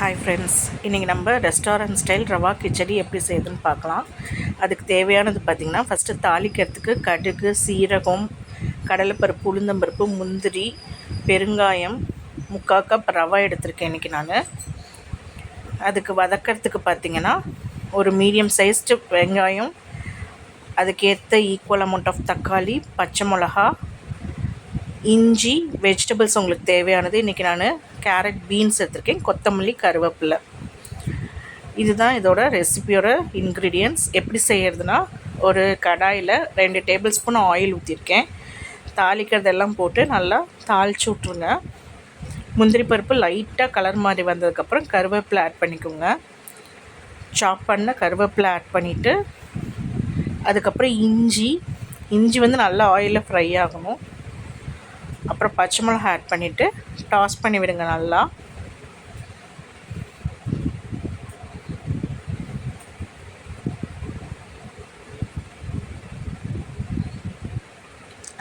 Hi friends இன்றைக்கி நம்ம restaurant style rava khichdi எப்படி செய்யுதுன்னு பார்க்கலாம். அதுக்கு தேவையானது பார்த்திங்கன்னா ஃபஸ்ட்டு தாளிக்கிறதுக்கு கடுகு சீரகம் கடலைப்பருப்பு உளுந்தம்பருப்பு முந்திரி பெருங்காயம் முக்கால் கப் ரவா எடுத்திருக்கேன் இன்றைக்கி நான். அதுக்கு வதக்கிறதுக்கு பார்த்திங்கன்னா ஒரு மீடியம் சைஸ்டு வெங்காயம் அதுக்கேற்ற ஈக்குவல் அமௌண்ட் ஆஃப் தக்காளி பச்சை மிளகா இஞ்சி வெஜிடபிள்ஸ் உங்களுக்கு தேவையானது. இன்றைக்கி நான் கேரட் பீன்ஸ் எடுத்திருக்கேன். கொத்தமல்லி கருவேப்பிலை. இதுதான் இதோட ரெசிபியோட இன்க்ரீடியன்ட்ஸ் எப்படி செய்கிறதுனா ஒரு கடாயில் ரெண்டு டேபிள் ஸ்பூன் ஆயில் ஊற்றிருக்கேன் தாளிக்கிறதெல்லாம் போட்டு நல்லா தாளிச்சு விட்ருங்க முந்திரி பருப்பு லைட்டாக கலர் மாதிரி வந்ததுக்கப்புறம் கருவேப்பிலை ஆட் பண்ணிக்கோங்க. சாப் பண்ண கருவேப்பிலை ஆட் பண்ணிவிட்டு அதுக்கப்புறம் இஞ்சி. இஞ்சி வந்து நல்லா ஆயிலில் ஃப்ரை ஆகணும். அப்புறம் பச்சை மிளகா ஆட் பண்ணிவிட்டு டாஸ் பண்ணி விடுங்க நல்லா.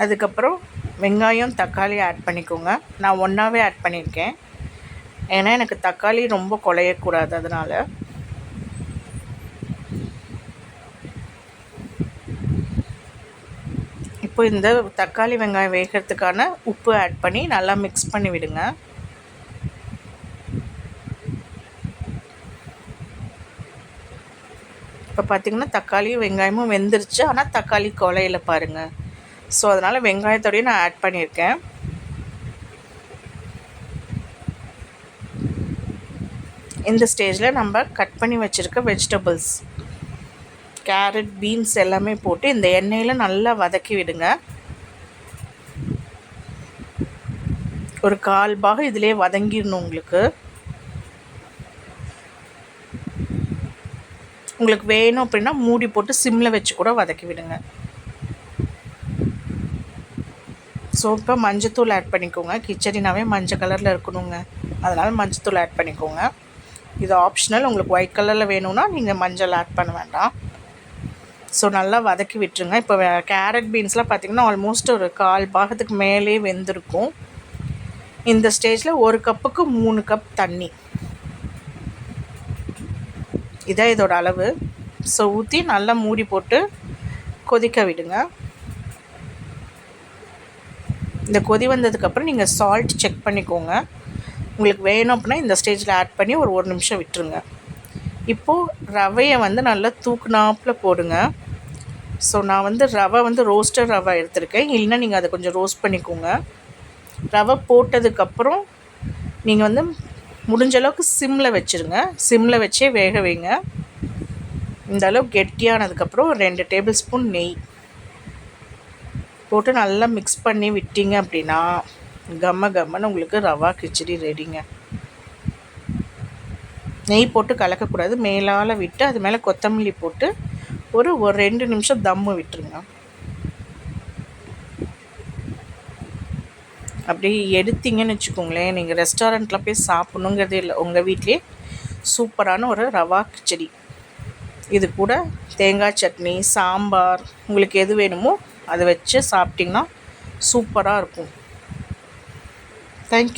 அதுக்கப்புறம் வெங்காயம் தக்காளி ஆட் பண்ணிக்கோங்க. நான் ஒன்றாவே ஆட் பண்ணியிருக்கேன். ஏன்னா எனக்கு தக்காளி ரொம்ப குலையக்கூடாது அதனால். இப்போ இந்த தக்காளி வெங்காயம் வேகிறதுக்கான உப்பு ஆட் பண்ணி நல்லா மிக்ஸ் பண்ணி விடுங்க. இப்போ பார்த்திங்கன்னா தக்காளியும் வெங்காயமும் வெந்துருச்சு. ஆனால் தக்காளி கொலையில் பாருங்கள் ஸோ அதனால் வெங்காயத்தோடையும் நான் ஆட் பண்ணியிருக்கேன். இந்த ஸ்டேஜில் நம்ம கட் பண்ணி வச்சுருக்க வெஜிடபிள்ஸ் கேரட் பீன்ஸ் எல்லாமே போட்டு இந்த எண்ணெயில் நல்லா வதக்கி விடுங்க. ஒரு கால் பாகம் இதிலே வதங்கிடணும் உங்களுக்கு. உங்களுக்கு வேணும் அப்படின்னா மூடி போட்டு சிம்மில் வச்சு கூட வதக்கி விடுங்க. ஸோ இப்போ மஞ்சத்தூள் ஆட் பண்ணிக்கோங்க. கிச்சடினாவே மஞ்சள் கலரில் இருக்கணுங்க. அதனால் மஞ்சத்தூள் ஆட் பண்ணிக்கோங்க. இது ஆப்ஷனல் உங்களுக்கு ஒயிட் கலரில் வேணும்னா நீங்கள் மஞ்சள் ஆட் பண்ண வேண்டாம். ஸோ நல்லா வதக்கி விட்டுருங்க. இப்போ கேரட் பீன்ஸ்லாம் பார்த்திங்கன்னா ஆல்மோஸ்ட் ஒரு கால் பாகத்துக்கு மேலே வெந்திருக்கும். இந்த ஸ்டேஜில் ஒரு கப்புக்கு மூணு கப் தண்ணி. இதான் இதோட அளவு. ஸோ ஊற்றி நல்லா மூடி போட்டு கொதிக்க விடுங்க. இந்த கொதி வந்ததுக்கப்புறம் நீங்கள் சால்ட் செக் பண்ணிக்கோங்க. உங்களுக்கு வேணும் அப்படின்னா இந்த ஸ்டேஜில் ஆட் பண்ணி ஒரு ஒரு நிமிஷம் விட்டுருங்க. இப்போது ரவையை வந்து நல்லா தூக்குனாப்பில் போடுங்க. ஸோ நான் வந்து ரவை வந்து ரோஸ்டர் ரவை எடுத்திருக்கேன். இல்லைன்னா நீங்கள் அதை கொஞ்சம் ரோஸ்ட் பண்ணிக்கோங்க. ரவை போட்டதுக்கப்புறம் நீங்கள் வந்து முடிஞ்ச அளவுக்கு சிம்மில் வச்சுருங்க. சிம்மில் வச்சே வேக வைங்க. இந்த கெட்டியானதுக்கப்புறம் ரெண்டு டேபிள் ஸ்பூன் நெய் போட்டு நல்லா மிக்ஸ் பண்ணி விட்டீங்க அப்படின்னா கம்ம கம்மன்னு உங்களுக்கு ரவா கிச்சடி ரெடிங்க நெய் போட்டு கலக்கக்கூடாது. மேலால் விட்டு அது மேலே கொத்தமல்லி போட்டு ஒரு ஒரு ரெண்டு நிமிஷம் தம்மு விட்டுருங்க. அப்படி எடுத்தீங்கன்னு வச்சுக்கோங்களேன். நீங்கள் ரெஸ்டாரண்ட்டில் போய் சாப்பிட்ணுங்கிறது இல்லை. உங்கள் வீட்லேயே சூப்பரான ஒரு ரவா கிச்சடி. இது கூட தேங்காய் சட்னி சாம்பார் உங்களுக்கு எது வேணுமோ அதை வச்சு சாப்பிட்டிங்கன்னா சூப்பராக இருக்கும். தேங்க்யூ